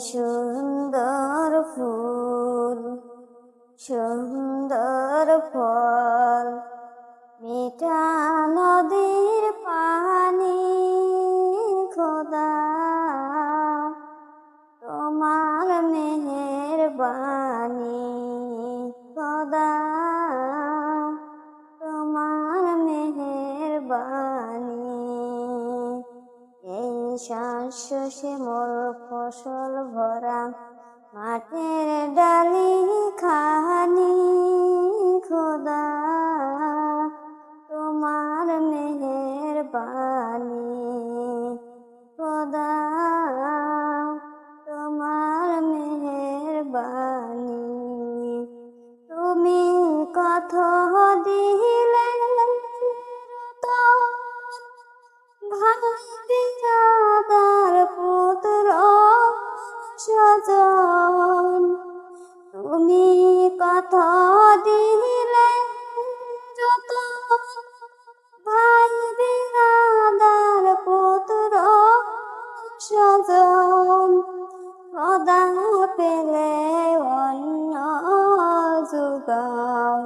সুন্দর ফুল সুন্দর ফল। শস্য শ্যামল ফসল ভরা, মাঠের ডালি খানি খোদা, তোমার মেহের বাণী খোদা, তোমার মেহের বাণী তুমি কত দিলে তো ভাবিদার পুত্র সজন। তুমি কত দিলে যত ভাই বিরাদার পুত্র সজন। কদা পেলে অন্য যুগাও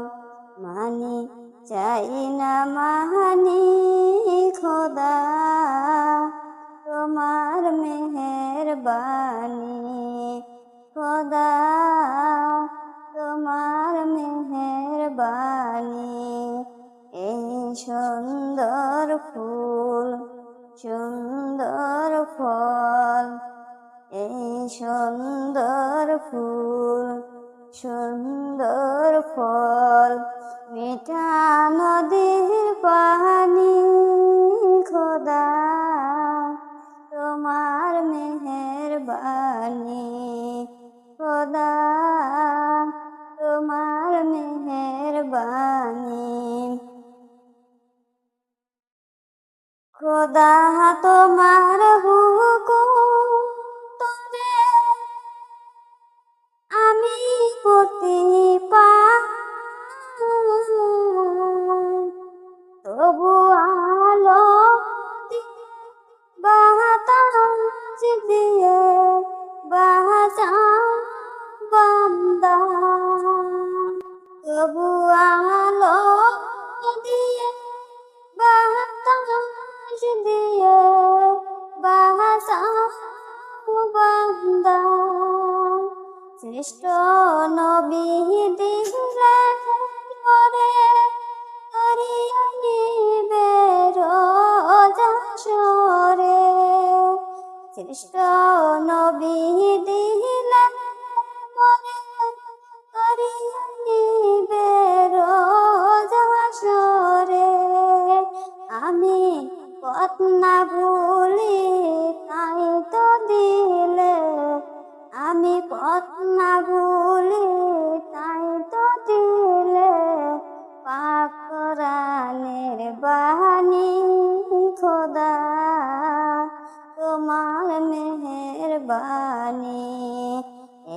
মানি চাই না মানি খোদা। তোমার মেহের বাণী খোদা, তোমার মেহের বাণী এই সুন্দর ফুল, সুন্দর ফল। এই সুন্দর ফুল, সুন্দর ফল। মিঠা খোদা তোমার মেহের বাণী খোদা তোমার হুকুম আমি করতে তবু আলো দিয়ে বাতাস দিয়ে বাজা বান্দা শ্রেষ্ঠ নবী দিলে করে করিয়াইবে রোজাসরে শ্রেষ্ঠ নবী দিলে বাণী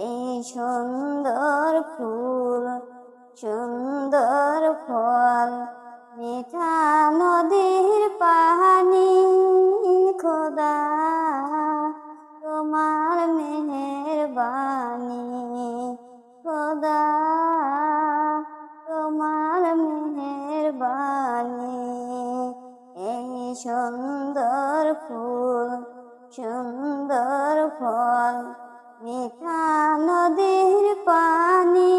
এই সুন্দর ফুল, সুন্দর ফল মিঠা নদীর পানি খোদা, তোমার মেহের বাণী খোদা, তোমার মেহের বাণী এই সুন্দর ফুল সুন্দর ফল মিঠা নদীর পানি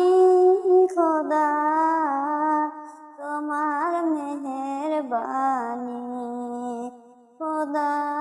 খোদা তোমার মেহের বাণী খোদা।